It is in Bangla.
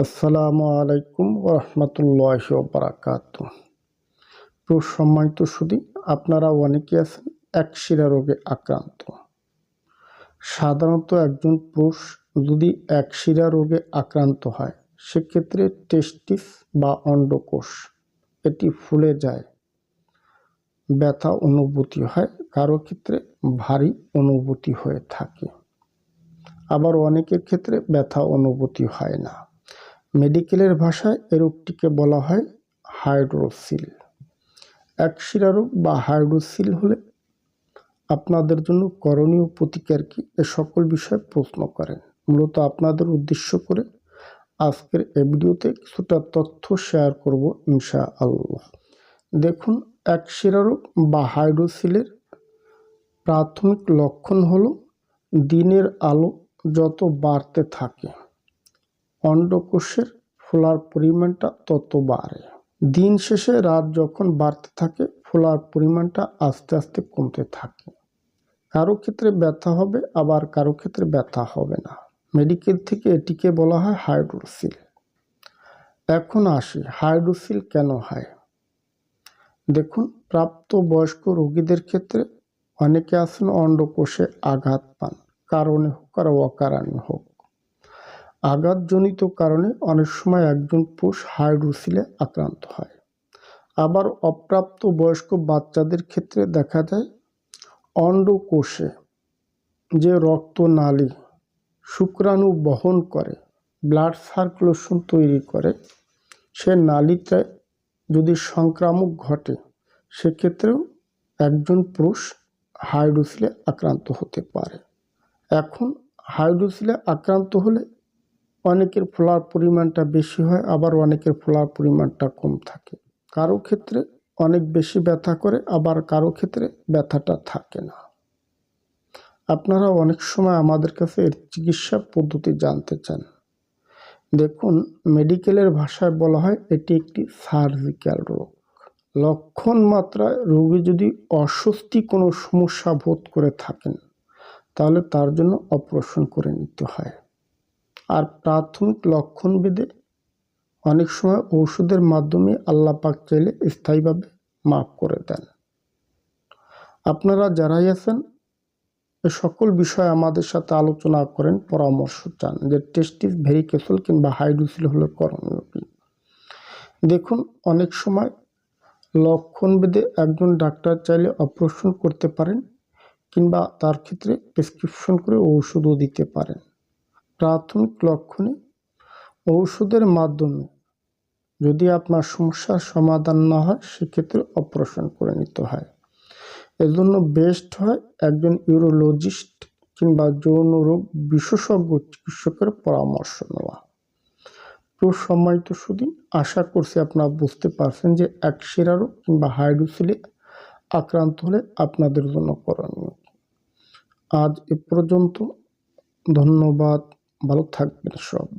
আসসালামু আলাইকুম রহমতুল্লাহ বারাকাত সম্মানিত সুদী আপনারা অনেকে আছেন একশিরা রোগে আক্রান্ত। সাধারণত একজন পুরুষ যদি একশিরা রোগে আক্রান্ত হয়, সেক্ষেত্রে টেস্টিস বা অন্ডকোষ এটি ফুলে যায়। ব্যথা অনুভূতি হয়, কারও ক্ষেত্রে ভারী অনুভূতি হয়ে থাকে। আবার অনেকের ক্ষেত্রে ব্যথা অনুভূতি হয় না। মেডিকেলের ভাষায় এ রোগটিকে বলা হয় হাইড্রোসিল। একশিরা রোগ বা হাইড্রোসিল হলে আপনাদের জন্য করণীয় প্রতিকার কি এ সকল বিষয়ে প্রশ্ন করেন। মূলত আপনাদের উদ্দেশ্য করে আজকের এ ভিডিওতে কিছুটা তথ্য শেয়ার করব ইনশা আল্লাহ দেখুন একশিরা রোগ বা হাইড্রোসিলের প্রাথমিক লক্ষণ হলো দিনের আলো যত বাড়তে থাকে। অন্ডকোষের ফোলার পরিমাণটা তত বাড়ে। দিন শেষে রাত যখন বাড়তে থাকে, ফোলার পরিমাণটা আস্তে আস্তে কমতে থাকে। কারও ক্ষেত্রে ব্যথা হবে, আবার কারও ক্ষেত্রে ব্যথা হবে না। মেডিকেল থেকে এটিকে বলা হয় হাইড্রোসিল। এখন আসি, হাইড্রোসিল কেন হয়? দেখুন, প্রাপ্ত বয়স্ক রোগীদের ক্ষেত্রে অনেকে আছেন অন্ডকোষে আঘাত পান। কারণে হোক আর অকারণে হোক। আঘাতজনিত কারণে অনেক সময় একজন পুরুষ হাইড্রোসিলে আক্রান্ত হয়। আবার অপ্রাপ্ত বয়স্ক বাচ্চাদের ক্ষেত্রে দেখা যায় অন্ডকোষে যে রক্তনালী শুক্রাণু বহন করে, ব্লাড সার্কুলেশন তৈরি করে, সে নালীতে যদি সংক্রামক ঘটে, সেক্ষেত্রেও একজন পুরুষ হাইড্রোসিলে আক্রান্ত হতে পারে। এখন হাইড্রোসিলে আক্রান্ত হলে অনেকের ফোলার পরিমাণটা বেশি হয়, আবার অনেকের ফোলার পরিমাণটা কম থাকে। কারও ক্ষেত্রে অনেক বেশি ব্যথা করে, আবার কারও ক্ষেত্রে ব্যথাটা থাকে না। আপনারা অনেক সময় আমাদের কাছে এর চিকিৎসা পদ্ধতি জানতে চান। দেখুন, মেডিকেলের ভাষায় বলা হয়, এটি একটি সার্জিক্যাল রোগ। লক্ষণ মাত্রায় রোগী যদি অস্বস্তি কোনো সমস্যা বোধ করে থাকেন, তাহলে তার জন্য অপারেশন করে নিতে হয়। আর প্রাথমিক লক্ষণ বেদে অনেক সময় ওষুধের মাধ্যমে আল্লাহ পাক চাইলে স্থায়ীভাবে মাফ করে দেন। আপনারা যারাই আছেন সকল বিষয়ে আমাদের সাথে আলোচনা করেন, পরামর্শ চান যে টেস্টিস ভেরিকেসল কিংবা হাইড্রোসিল হলে করণীয় কি। দেখুন, অনেক সময় লক্ষণ বেদে একজন ডাক্তার চাইলে অপারেশন করতে পারেন কিংবা তার ক্ষেত্রে প্রেসক্রিপশন করে ঔষধও দিতে পারেন। প্রাথমিক লক্ষণে ঔষধের মাধ্যমে যদি আপনার সমস্যার সমাধান না হয়, সেক্ষেত্রে অপারেশন করে নিতে হয়। এজন্য বেস্ট হয় একজন ইউরোলজিস্ট কিংবা যৌন রোগ বিশেষজ্ঞ চিকিৎসকের পরামর্শ নেওয়া। তো সম্মানিত শুধু আশা করছি আপনারা বুঝতে পারছেন যে একশিরা রোগ কিংবা হাইড্রোসিলে আক্রান্ত হলে আপনাদের জন্য করণীয়। আজ এ পর্যন্ত। ধন্যবাদ। ভালো থাকবেন সব।